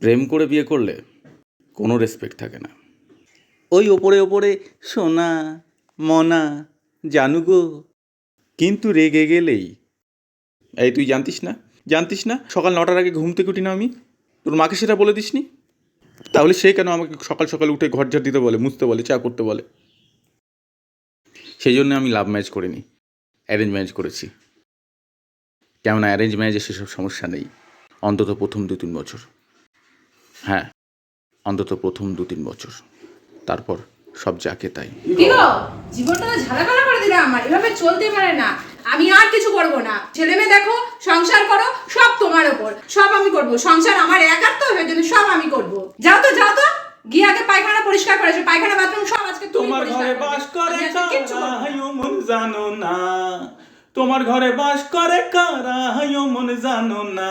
প্রেম করে বিয়ে করলে কোনো রেসপেক্ট থাকে না। ওই ওপরে ওপরে সোনা মনা জানু গো কিন্তু রেগে গেলেই। এই তুই জানতিস না? জানতিস না? সকাল নটার আগে ঘুম থেকে উঠি না আমি? তোর মাকে সেটা বলে দিসনি? তাহলে সে কেন আমাকে সকাল সকাল উঠে ঘর ঝাড় দিতে বলে মুছতে বলে চা করতে বলে? সেই জন্য আমি লাভ ম্যারেজ করিনি। অ্যারেঞ্জ ম্যারেজ করেছি। কেননা অ্যারেঞ্জ ম্যারেজে সেসব সমস্যা নেই। অন্তত প্রথম দু তিন বছর। হ্যাঁ অন্তত প্রথম দু তিন বছর। তারপর সব যাকে তাই। জীবনটা ঝালাপালা করে দিলে আমার এভাবে চলতে পারে না। আমি আর কিছু করব না। ছেলে মেয়ে দেখো সংসার করো সব তোমার ওপর। সব আমি করব। সংসার আমার একার তো ওই জন্য সব আমি করব। যাও তো যাও তো। গিয়ে আগে পায়খানা পরিষ্কার করেছ পায়খানা বাথরুম সব আজকে তুমি তোমার পরিষ্কার ঘরে বাস করে মন জানো না। তোমার ঘরে বাস করে কারা মন জানো না।